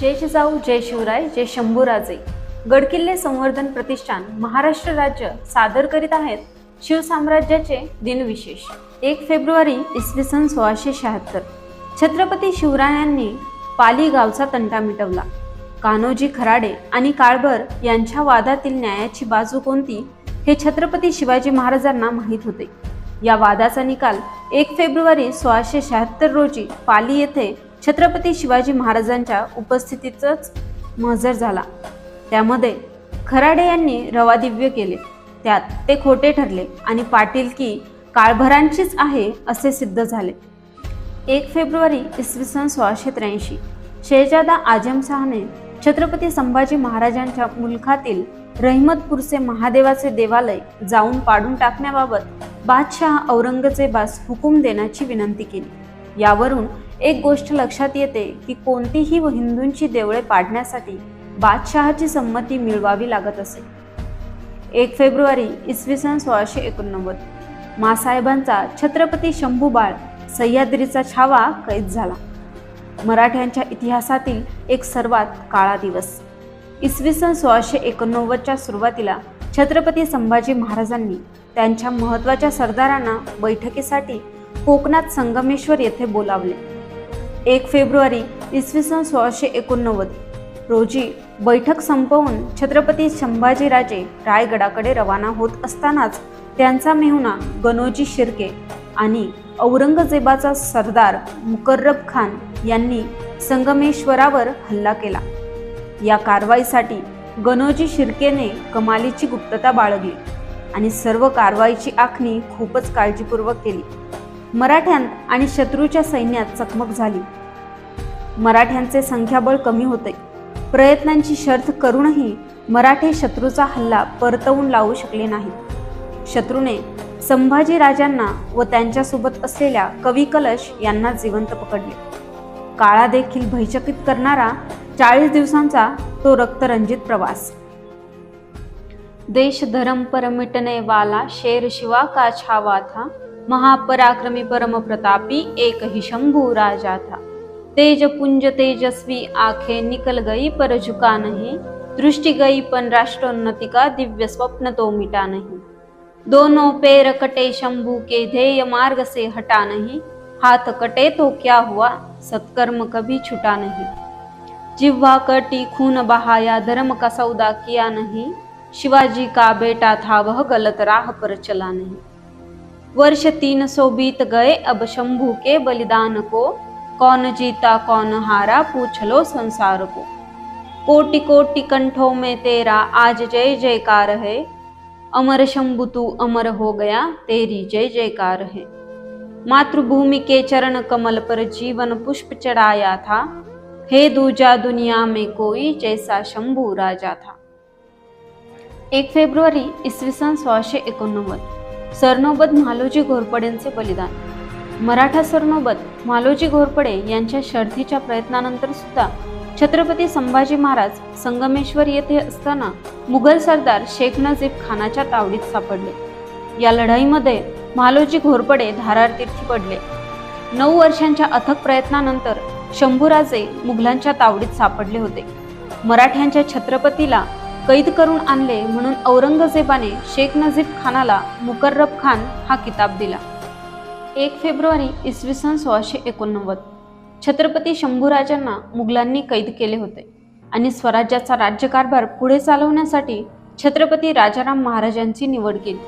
जय जिजाऊ जय शिवराय जय शंभूराजे. गडकिल्ले संवर्धन प्रतिष्ठान महाराष्ट्र राज्य सादर करीत आहेत शिवसाम्राज्याचे दिनविशेष. एक फेब्रुवारी इसवी सन सोळाशे शहात्तर. छत्रपती शिवरायांनी पाली गावचा तंटा मिटवला. कान्होजी खराडे आणि काळभर यांच्या वादातील न्यायाची बाजू कोणती हे छत्रपती शिवाजी महाराजांना माहीत होते. या वादाचा निकाल एक फेब्रुवारी सोळाशे शहात्तर रोजी पाली येथे छत्रपती शिवाजी महाराजांच्या उपस्थितीतच महजर झाला. त्यामध्ये खराडे यांनी रवादिव्य केले. त्यात ते खोटे ठरले आणि पाटील की काळभरांचीच आहे असे सिद्ध झाले. एक फेब्रुवारी इसवी सन सोळाशे त्र्याऐंशी शेहजादा आजमशहाने छत्रपती संभाजी महाराजांच्या मुलखातील रहिमतपूरचे महादेवाचे देवालय जाऊन पाडून टाकण्याबाबत बादशहा औरंगजेबास हुकूम देण्याची विनंती केली. यावरून एक गोष्ट लक्षात येते की कोणतीही हिंदूंची देवळे पाडण्यासाठी बादशहाची संमती मिळवावी लागत असे. एक फेब्रुवारी इसवी सन सोळाशे एकोणनव्वद मासाहेबांचा छत्रपती शंभूबाळ सह्याद्रीचा छावा कैद झाला. मराठ्यांच्या इतिहासातील एक सर्वात काळा दिवस. इसवी सन सोळाशे एकोणनव्वदच्या सुरुवातीला छत्रपती संभाजी महाराजांनी त्यांच्या महत्त्वाच्या सरदारांना बैठकीसाठी कोकणात संगमेश्वर येथे बोलावले. एक फेब्रुवारी इसवी सन सोळाशे एकोणनव्वद. रोजी बैठक संपवून छत्रपती संभाजीराजे रायगडाकडे रवाना होत असतानाच त्यांचा मेहुणा गणोजी शिर्के आणि औरंगजेबाचा सरदार मुकर्रब खान यांनी संगमेश्वरावर हल्ला केला. या कारवाईसाठी गणोजी शिर्केने कमालीची गुप्तता बाळगली आणि सर्व कारवाईची आखणी खूपच काळजीपूर्वक केली. मराठ्यांत आणि शत्रूच्या सैन्यात चकमक झाली. मराठ्यांचे संख्याबळ कमी होते. प्रयत्नांची शर्थ करूनही मराठे शत्रूचा हल्ला परतवून लावू शकले नाहीत. शत्रूने संभाजी राजांना व त्यांच्यासोबत असलेल्या कवी कलश यांना जिवंत पकडले. काळा देखील भयचकित करणारा चाळीस दिवसांचा तो रक्तरंजित प्रवास. देश धर्म पर मिटने वाला शेर शिवा का छावा था? महापराक्रमी परम प्रतापी एक ही शंभू राजा था। तेज पुंज तेजस्वी आँखें निकल गई पर झुका नहीं। दृष्टि गई पर राष्ट्रोन्नति का दिव्य स्वप्न तो मिटा नहीं। दोनों पैर कटे शंभू के ध्येय मार्ग से हटा नहीं। हाथ कटे तो क्या हुआ? सत्कर्म कभी छुटा नहीं। जिह्वा कटी खून बहाया, धर्म का सौदा किया नहीं। शिवाजी का बेटा था वह गलत राह पर चला नहीं। वर्ष तीन सौ बीत गए, अब शंभू के बलिदान को कौन जीता, कौन हारा, पूछ लो संसार को। कोटि कोटि कंठों में तेरा आज जय जयकार है। अमर शंभु तू अमर हो गया, तेरी जय जयकार है। मातृभूमि के चरण कमल पर जीवन पुष्प चढ़ाया था। हे दूजा दुनिया में कोई जैसा शंभू राजा था। एक फेब्रुवारी इसवी सन सोळाशे एकोणनव्वद सरनोबत म्हालोजी घोरपडेंचे बलिदान. मराठा सरनोबत मालोजी घोरपडे यांच्या शर्थीच्या प्रयत्नानंतर सुद्धा छत्रपती संभाजी महाराज संगमेश्वर येथे असताना मुघल सरदार शेख नजीब खानाच्या तावडीत सापडले. या लढाईमध्ये मालोजी घोरपडे धारारतीर्थी पडले. नऊ वर्षांच्या अथक प्रयत्नानंतर शंभूराजे मुघलांच्या तावडीत सापडले होते. मराठ्यांच्या छत्रपतीला कैद करून आणले म्हणून औरंगजेबाने शेख नजीब खानाला मुकर्रब खान हा किताब दिला. एक फेब्रुवारी इसवी सन सोळाशे एकोणनव्वद. छत्रपती शंभूराजांना मुघलांनी कैद केले होते आणि स्वराज्याचा राज्यकारभार पुढे चालवण्यासाठी छत्रपती राजाराम महाराजांची निवड केली.